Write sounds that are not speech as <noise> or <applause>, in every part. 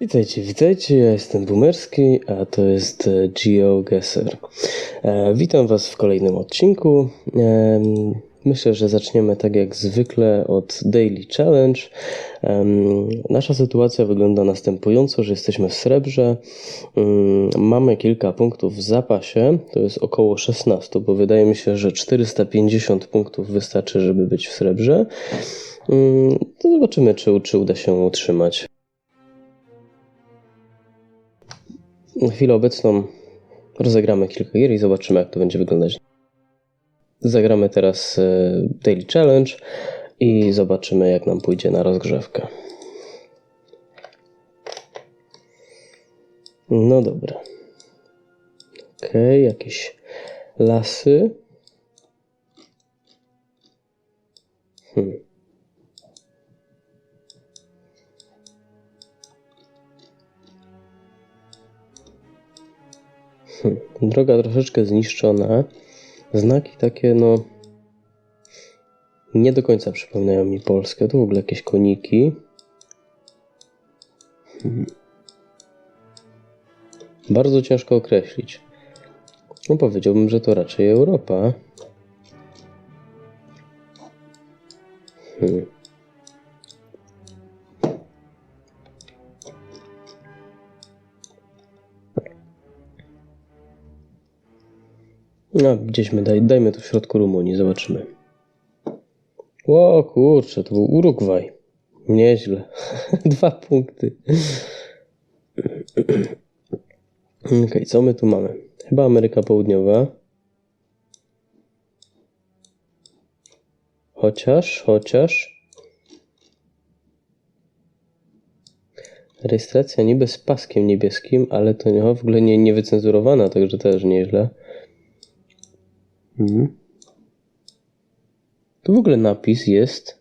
Witajcie, witajcie, ja jestem Boomerski, a to jest e, GeoGuessr. E, witam Was w kolejnym odcinku. E, myślę, że zaczniemy tak jak zwykle od Daily Challenge. Nasza sytuacja wygląda następująco, że jesteśmy w srebrze. Mamy kilka punktów w zapasie, to jest około 16, bo wydaje mi się, że 450 punktów wystarczy, żeby być w srebrze. To zobaczymy, czy, czy uda się utrzymać. Na chwilę obecną rozegramy kilka gier i zobaczymy, jak to będzie wyglądać. Zagramy teraz e, Daily Challenge i zobaczymy, jak nam pójdzie na rozgrzewkę. No dobra. Ok, jakieś lasy. Hmm. <laughs> Droga troszeczkę zniszczona. Znaki takie, no. Nie do końca przypominają mi Polskę. Tu w ogóle jakieś koniki. Hmm. Bardzo ciężko określić. No powiedziałbym, że to raczej Europa. Hmm. No, gdzieśmy, daj, dajmy to w środku Rumunii, zobaczymy. O kurczę, to był Urugwaj. Nieźle. <laughs> Dwa punkty. <clears throat> Okej, okay, co my tu mamy? Chyba Ameryka Południowa. Chociaż, chociaż. Rejestracja niby z paskiem niebieskim, ale to w ogóle nie, nie wycenzurowana, także też nieźle. Mhm. W ogóle napis jest,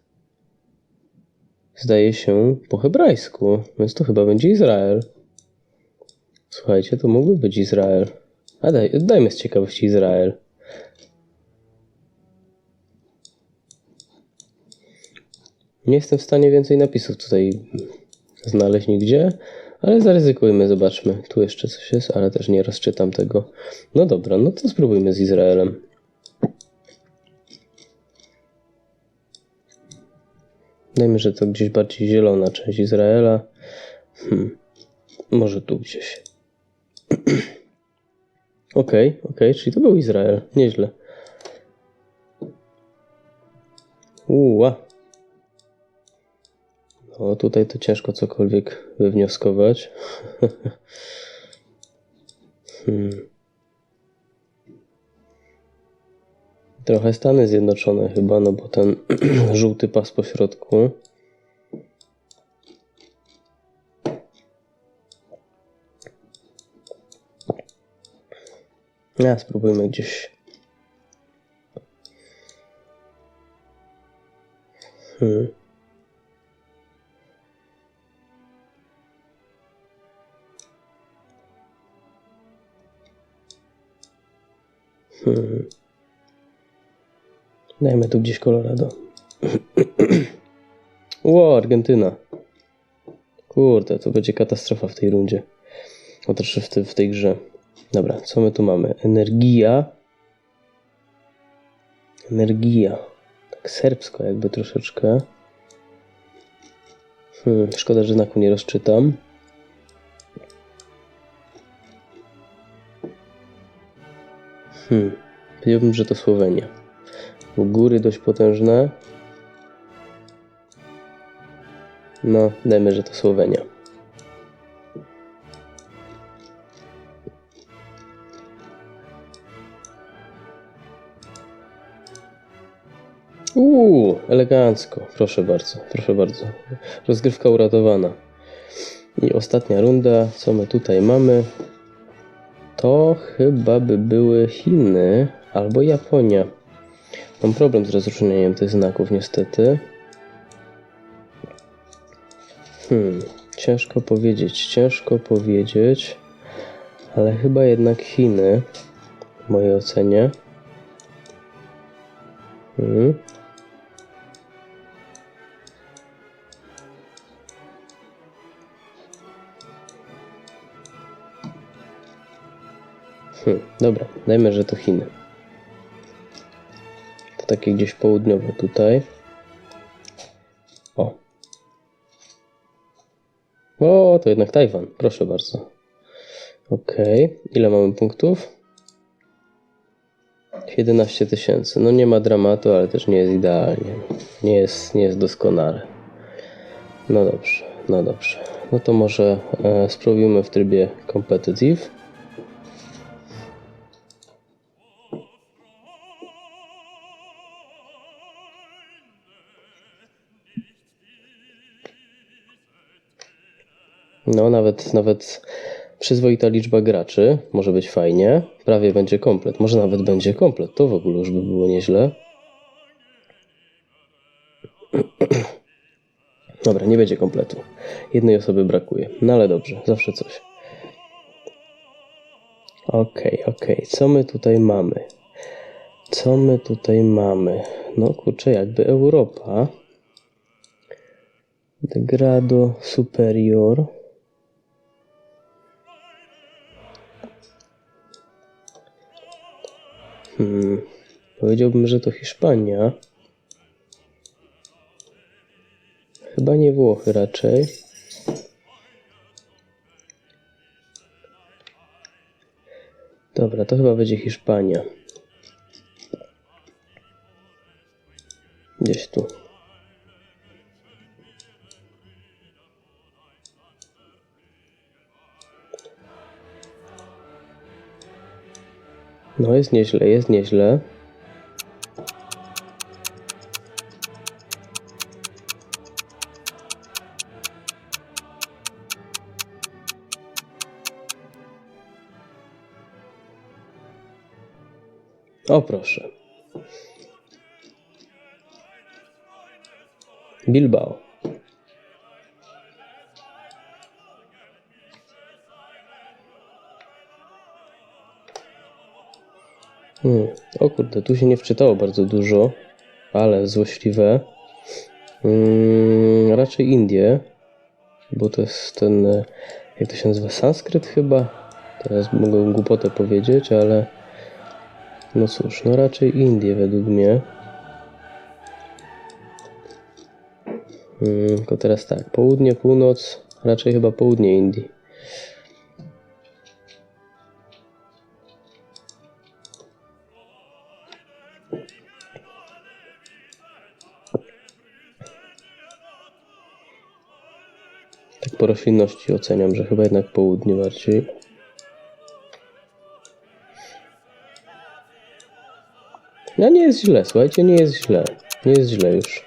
zdaje się, po hebrajsku, więc to chyba będzie Izrael. Słuchajcie, to mógłby być Izrael. A daj, dajmy z ciekawości Izrael. Nie jestem w stanie więcej napisów tutaj znaleźć nigdzie, ale zaryzykujmy, zobaczmy. Tu jeszcze coś jest, ale też nie rozczytam tego. No dobra, no to spróbujmy z Izraelem. Dajmy, że to gdzieś bardziej zielona część Izraela. Hmm. Może tu gdzieś. <clears throat> Okej, okej, okay, czyli to był Izrael. Nieźle. Uła. No tutaj to ciężko cokolwiek wywnioskować. <laughs> hmm. Trochę Stany Zjednoczone chyba, no bo ten <clears throat> żółty pas po środku. Ja spróbujmy gdzieś. Hmm. Dajmy tu gdzieś Colorado. <clears throat> Ło, Argentyna. Kurde, to będzie katastrofa w tej rundzie. O, też w, te, w tej grze. Dobra, co my tu mamy? Energia. Energia. Tak serbsko jakby troszeczkę. Hmm, szkoda, że znaku nie rozczytam. Hmm, powiedziałbym, że to Słowenia. Góry dość potężne. No, dajmy, że to Słowenia. Uuu, elegancko. Proszę bardzo, proszę bardzo. Rozgrywka uratowana. I ostatnia runda. Co my tutaj mamy? To chyba by były Chiny albo Japonia. Mam problem z rozróżnieniem tych znaków niestety. Hmm, ciężko powiedzieć, ciężko powiedzieć, ale chyba jednak Chiny w mojej ocenie. Hmm. Hmm, dobra, dajmy, że to Chiny. Takie gdzieś południowe tutaj. O. O, to jednak Tajwan. Proszę bardzo. Okej. Ile mamy punktów? 11 tysięcy. No nie ma dramatu, ale też nie jest idealnie. Nie jest, nie jest doskonale. No dobrze, no dobrze. No to może e, spróbujmy w trybie competitive. No, nawet, nawet przyzwoita liczba graczy może być fajnie. Prawie będzie komplet. Może nawet będzie komplet. To w ogóle już by było nieźle. <clears throat> Dobra, nie będzie kompletu. Jednej osoby brakuje. No ale dobrze, zawsze coś. Okej, okej. Co my tutaj mamy? Co my tutaj mamy? No kurczę, jakby Europa. Degrado Superior. Hmm. Powiedziałbym, że to Hiszpania. Chyba nie Włochy raczej. Dobra, to chyba będzie Hiszpania. Gdzieś tu. No jest nieźle, jest nieźle. O proszę. Bilbao. Hmm. O kurde, tu się nie wczytało bardzo dużo, ale złośliwe. Hmm, raczej Indie, bo to jest ten, e, jak to się nazywa, sanskryt chyba. Teraz mogę głupotę powiedzieć, ale no cóż, no raczej Indie według mnie. Hmm, tylko teraz tak, południe, północ, raczej chyba południe Indii. Roślinności oceniam, że chyba jednak południe bardziej. No nie jest źle, słuchajcie, nie jest źle. Nie jest źle już.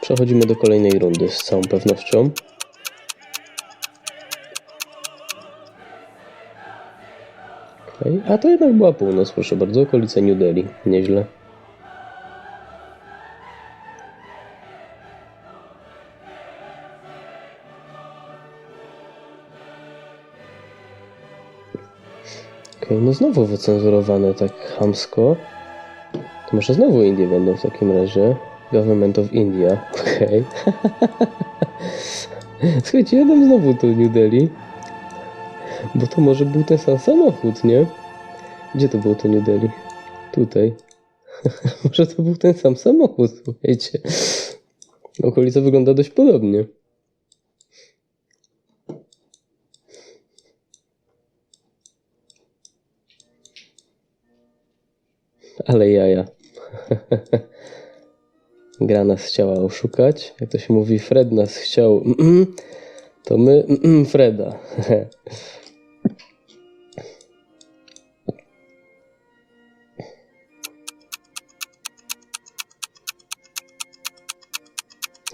Przechodzimy do kolejnej rundy z całą pewnością. Okej, A to jednak była północ, proszę bardzo, okolice New Delhi. Nieźle. Okej, no znowu wycenzurowane tak chamsko. To może znowu Indie będą w takim razie. Government of India, <laughs> okej. Słuchajcie, ja dam znowu tu New Delhi. Bo to może był ten sam samochód, nie? Gdzie to było to New Delhi? Tutaj. <laughs> może to był ten sam samochód, słuchajcie. Okolica wygląda dość podobnie. Ale jaja. <laughs> Gra nas chciała oszukać. Jak to się mówi, Fred nas chciał. To my Freda. <laughs>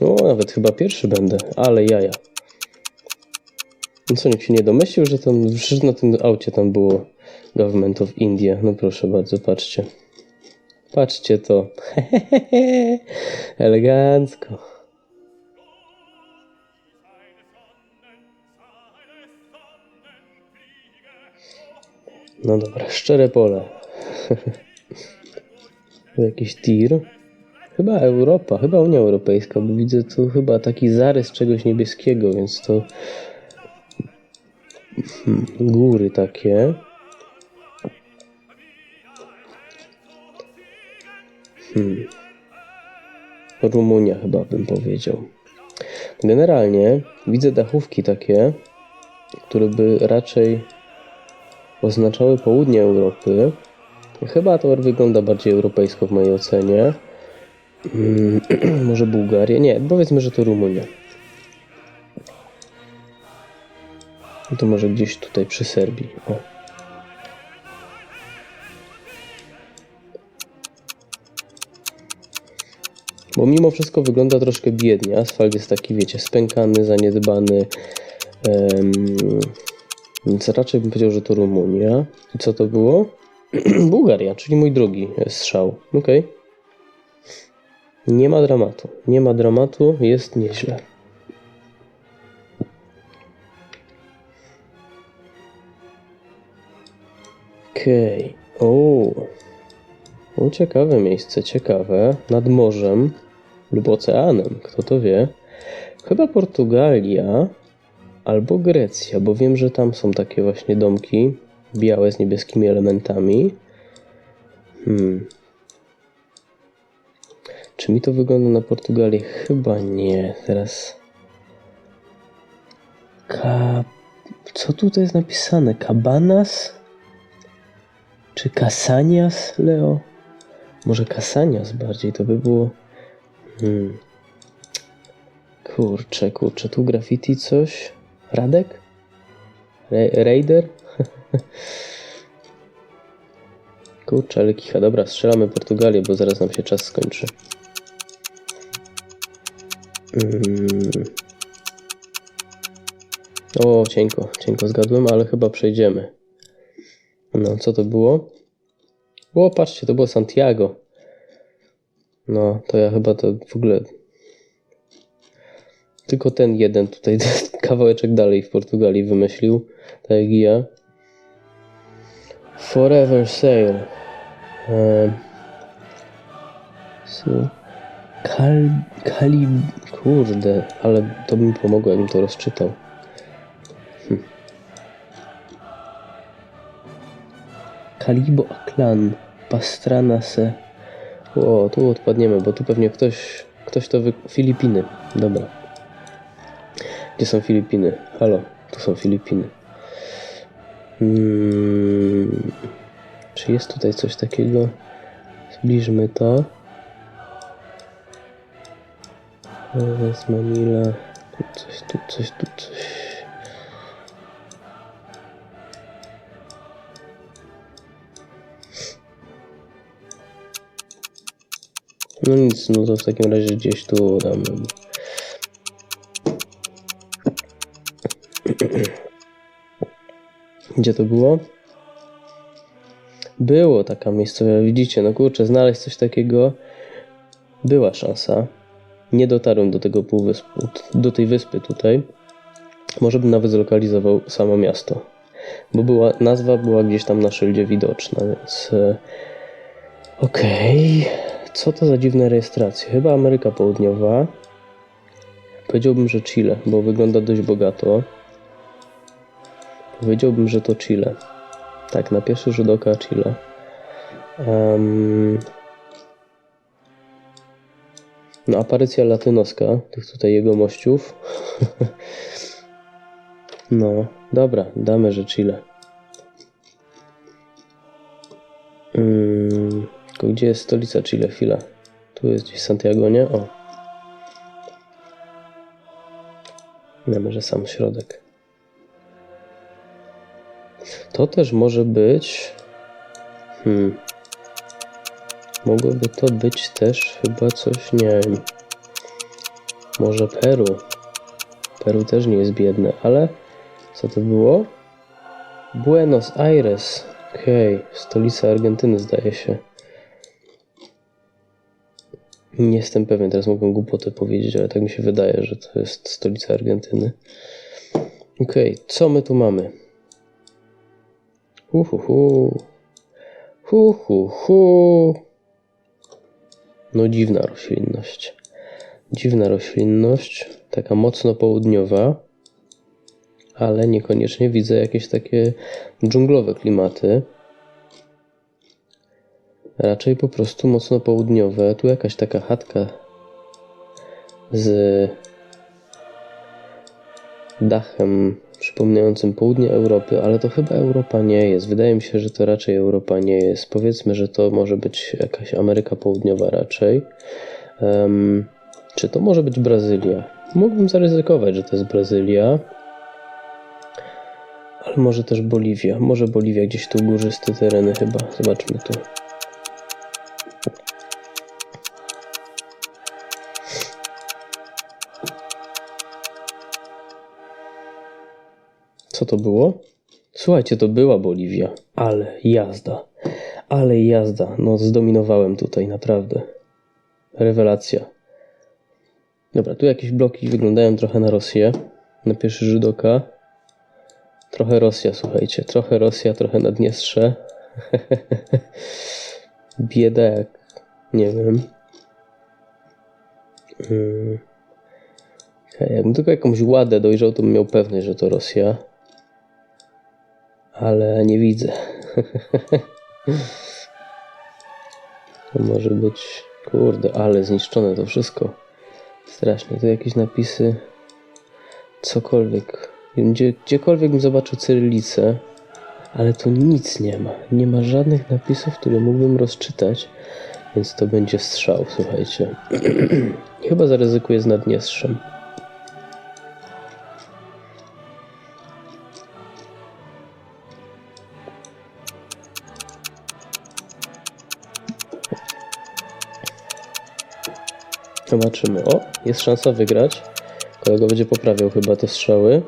O, nawet chyba pierwszy będę, ale jaja. No co, nikt się nie domyślił, że tam, że na tym aucie tam było Government of India. No proszę bardzo, patrzcie. Patrzcie to. <laughs> Elegancko. No dobra, szczere pole. <laughs> Jakiś tir. Chyba Europa, chyba Unia Europejska, bo widzę tu chyba taki zarys czegoś niebieskiego, więc to hmm, góry takie. Hmm. Rumunia chyba bym powiedział. Generalnie widzę dachówki takie, które by raczej oznaczały południe Europy. Chyba to wygląda bardziej europejsko w mojej ocenie. Mm, <clears throat> może Bułgaria? Nie, powiedzmy, że to Rumunia. No to może gdzieś tutaj przy Serbii. O. Bo mimo wszystko wygląda troszkę biednie. Asfalt jest taki, wiecie, spękany, zaniedbany. Em, więc raczej bym powiedział, że to Rumunia. I co to było? <clears throat> Bułgaria, czyli mój drugi strzał. Okej. Nie ma dramatu. Nie ma dramatu, jest nieźle. Okej. O. O, ciekawe miejsce, ciekawe. Nad morzem lub oceanem, kto to wie. Chyba Portugalia albo Grecja, bo wiem, że tam są takie właśnie domki białe z niebieskimi elementami. Hmm. Czy mi to wygląda na Portugalię? Chyba nie. Teraz. Ka... Co tutaj jest napisane? Cabanas? Czy Casanias, Leo? Może Casanias bardziej to by było. Hmm. Kurczę, kurczę, tu graffiti coś. Radek? Ra- Raider? <laughs> Kurczę, ale kicha. Dobra, strzelamy Portugalię, bo zaraz nam się czas skończy. Mm. O, cienko, cienko zgadłem, ale chyba przejdziemy. No, co to było? O, patrzcie, to było Santiago. No, to ja chyba to w ogóle... Tylko ten jeden tutaj <laughs> kawałeczek dalej w Portugalii wymyślił, tak jak ja. Forever Sale. Um, so, kal, kali... Kurde, ale to by mi pomogło, jakbym to rozczytał. Kalibo Aklan. Pastrana se. O, tu odpadniemy, bo tu pewnie ktoś, ktoś to wy... Filipiny. Dobra. Gdzie są Filipiny? Halo, tu są Filipiny. Hmm, czy jest tutaj coś takiego? Zbliżmy to. Z Manila. Tu coś, tu coś, tu coś. No nic, no to w takim razie gdzieś tu damy. <clears throat> Gdzie to było? Było taka miejscowa, widzicie, no kurczę, znaleźć coś takiego była szansa. Nie dotarłem do tego półwyspu, do tej wyspy tutaj. Może bym nawet zlokalizował samo miasto, bo była, nazwa była gdzieś tam na szyldzie widoczna, więc e, okej. Okay. Co to za dziwne rejestracje? Chyba Ameryka Południowa. Powiedziałbym, że Chile, bo wygląda dość bogato. Powiedziałbym, że to Chile. Tak, na pierwszy rzut oka Chile. Um, no, aparycja latynoska tych tutaj jego mościów. <laughs> no, dobra, damy, że Chile. Um, gdzie jest stolica Chile? Chwila. Tu jest gdzieś Santiago, nie? O. Damy, że sam środek. To też może być. Hmm. Mogłoby to być też chyba coś, nie wiem. Może Peru. Peru też nie jest biedne, ale co to było? Buenos Aires. Okej, okay. stolica Argentyny zdaje się. Nie jestem pewien, teraz mogę głupotę powiedzieć, ale tak mi się wydaje, że to jest stolica Argentyny. Okej, okay. co my tu mamy? Hu, hu, hu. Hu, hu, hu. No dziwna roślinność. Dziwna roślinność, taka mocno południowa, ale niekoniecznie widzę jakieś takie dżunglowe klimaty. Raczej po prostu mocno południowe. Tu jakaś taka chatka z dachem przypominającym południe Europy, ale to chyba Europa nie jest. Wydaje mi się, że to raczej Europa nie jest. Powiedzmy, że to może być jakaś Ameryka Południowa raczej. Um, czy to może być Brazylia? Mógłbym zaryzykować, że to jest Brazylia. Ale może też Boliwia. Może Boliwia, gdzieś tu górzyste tereny chyba. Zobaczmy tu. To było? Słuchajcie, to była Boliwia. Ale jazda. Ale jazda. No, zdominowałem tutaj, naprawdę. Rewelacja. Dobra, tu jakieś bloki wyglądają trochę na Rosję. Na pierwszy rzut oka. Trochę Rosja, słuchajcie. Trochę Rosja, trochę Naddniestrze. <laughs> Bieda jak... Nie wiem. Hmm. Jakbym tylko jakąś ładę dojrzał, to bym miał pewność, że to Rosja. Ale nie widzę. to może być... Kurde, ale zniszczone to wszystko. Strasznie. Tu jakieś napisy. Cokolwiek. Gdzie, gdziekolwiek bym zobaczył cyrylicę, ale tu nic nie ma. Nie ma żadnych napisów, które mógłbym rozczytać, więc to będzie strzał, słuchajcie. <clears throat> Chyba zaryzykuję z Naddniestrzem. Zobaczymy. O, jest szansa wygrać. Kolega będzie poprawiał chyba te strzały.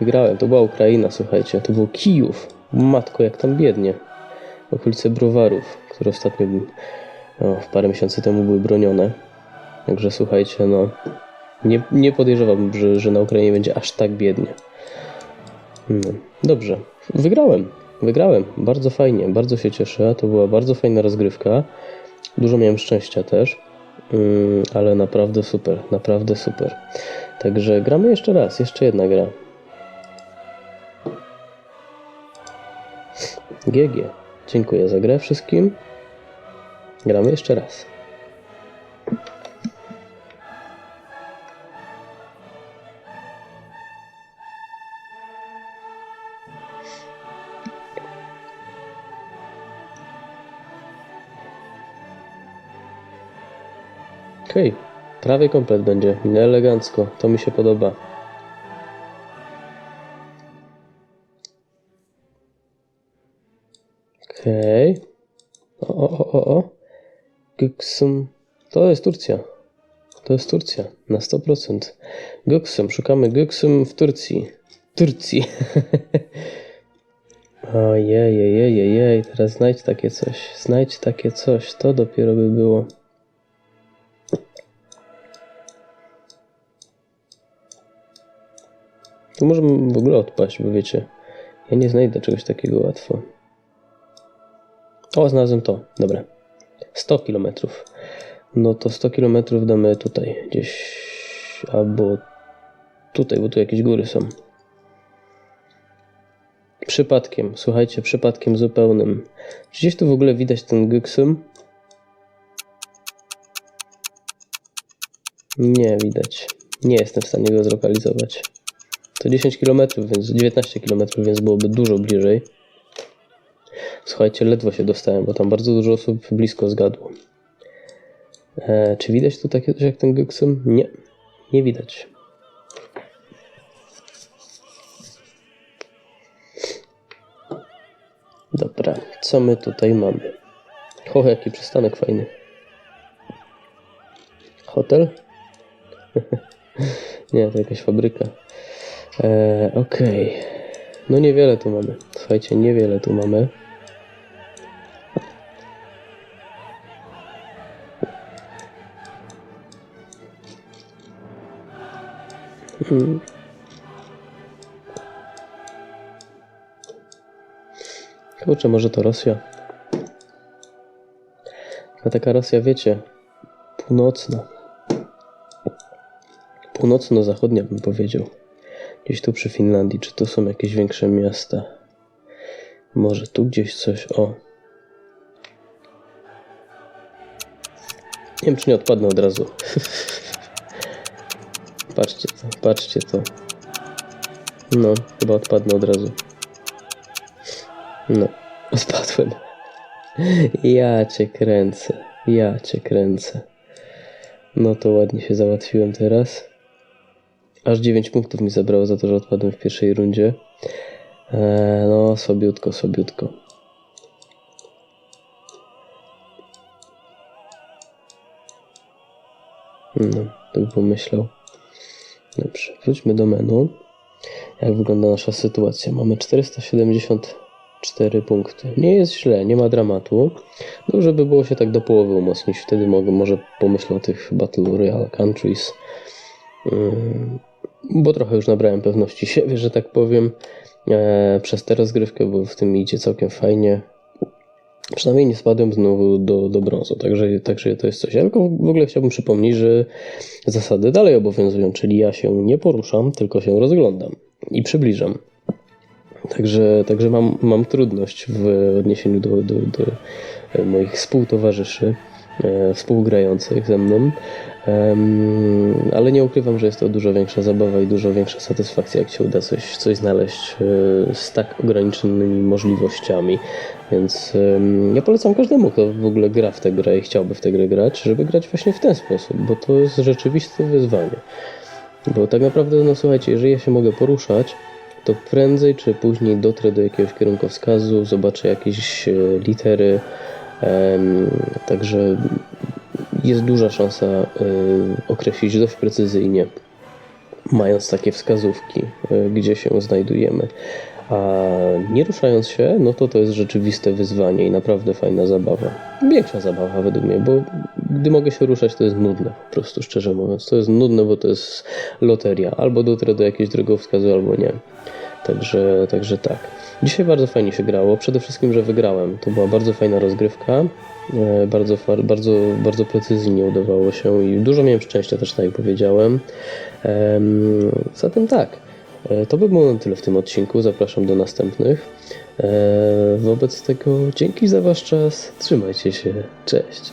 Wygrałem. To była Ukraina, słuchajcie. To był Kijów. Matko, jak tam biednie. Okolice browarów, które ostatnio no, parę miesięcy temu były bronione. Także słuchajcie, no. Nie, nie podejrzewam, że, że na Ukrainie będzie aż tak biednie. No, dobrze. Wygrałem. Wygrałem. Bardzo fajnie. Bardzo się cieszę. To była bardzo fajna rozgrywka. Dużo miałem szczęścia też. Mm, ale naprawdę super, naprawdę super. Także gramy jeszcze raz, jeszcze jedna gra. GG. Dziękuję za grę wszystkim. Gramy jeszcze raz. Okej, okay. prawie komplet będzie. Elegancko, to mi się podoba. Okej. Okay. O, o, o, o. Güksum. To jest Turcja. To jest Turcja, na 100%. Güksum, szukamy Güksum w Turcji. Turcji. <laughs> Ojej, jej, jej, jej, teraz znajdź takie coś. Znajdź takie coś, to dopiero by było. Tu możemy w ogóle odpaść, bo wiecie, ja nie znajdę czegoś takiego łatwo. O, znalazłem to. Dobra. 100 km. No to 100 km damy tutaj gdzieś albo tutaj, bo tu jakieś góry są. Przypadkiem, słuchajcie, przypadkiem zupełnym. Czy gdzieś tu w ogóle widać ten Gyksum? Nie widać. Nie jestem w stanie go zlokalizować. To 10 km, więc 19 km, więc byłoby dużo bliżej. Słuchajcie, ledwo się dostałem, bo tam bardzo dużo osób blisko zgadło. E, czy widać tu takie coś jak ten Gyksum? Nie, nie widać. Dobra, co my tutaj mamy? O, jaki przystanek fajny. Hotel? <laughs> nie, to jakaś fabryka. E, Okej. Okay. No niewiele tu mamy. Słuchajcie, niewiele tu mamy. Hmm. Kurczę, może to Rosja. A taka Rosja, wiecie, północna. Północno-zachodnia bym powiedział. Gdzieś tu przy Finlandii, czy tu są jakieś większe miasta? Może tu gdzieś coś, o. Nie wiem, czy nie odpadnę od razu. <laughs> patrzcie to, patrzcie to. No, chyba odpadnę od razu. No, odpadłem. <laughs> Ja cię kręcę, ja cię kręcę. No to ładnie się załatwiłem teraz. Aż 9 punktów mi zabrało za to, że odpadłem w pierwszej rundzie. Eee, no, słabiutko, słabiutko. No, tak bym pomyślał. Dobrze, wróćmy do menu. Jak wygląda nasza sytuacja? Mamy 474 punkty. Nie jest źle, nie ma dramatu. Dobrze by było się tak do połowy umocnić. Wtedy mogę, może pomyślę o tych Battle Royale Countries. Bo trochę już nabrałem pewności siebie, że tak powiem, e, przez tę rozgrywkę, bo w tym idzie całkiem fajnie. Przynajmniej nie spadłem znowu do, do brązu, także, także to jest coś. Ja tylko w ogóle chciałbym przypomnieć, że zasady dalej obowiązują, czyli ja się nie poruszam, tylko się rozglądam i przybliżam. Także, także mam, mam trudność w odniesieniu do, do, do moich współtowarzyszy, e, współgrających ze mną, Ale nie ukrywam, że jest to dużo większa zabawa i dużo większa satysfakcja, jak się uda coś, coś znaleźć e, z tak ograniczonymi możliwościami. Więc ja polecam każdemu, kto w ogóle gra w tę grę i chciałby w tę grę grać, żeby grać właśnie w ten sposób, bo to jest rzeczywiste wyzwanie. Bo tak naprawdę, no słuchajcie, jeżeli ja się mogę poruszać, to prędzej czy później dotrę do jakiegoś kierunkowskazu, zobaczę jakieś e, litery, także jest duża szansa y, określić dość precyzyjnie, mając takie wskazówki, y, gdzie się znajdujemy. A nie ruszając się, no to to jest rzeczywiste wyzwanie i naprawdę fajna zabawa. Większa zabawa według mnie, bo gdy mogę się ruszać, to jest nudne, po prostu szczerze mówiąc. To jest nudne, bo to jest loteria. Albo dotrę do jakiegoś drogowskazu, albo nie. Także, także tak. Dzisiaj bardzo fajnie się grało. Przede wszystkim, że wygrałem. To była bardzo fajna rozgrywka. E, Bardzo, bardzo, bardzo precyzyjnie udawało się i dużo miałem szczęścia też, tak jak powiedziałem. Em, Zatem tak, e, to by było na tyle w tym odcinku. Zapraszam do następnych. E, Wobec tego dzięki za Wasz czas. Trzymajcie się. Cześć.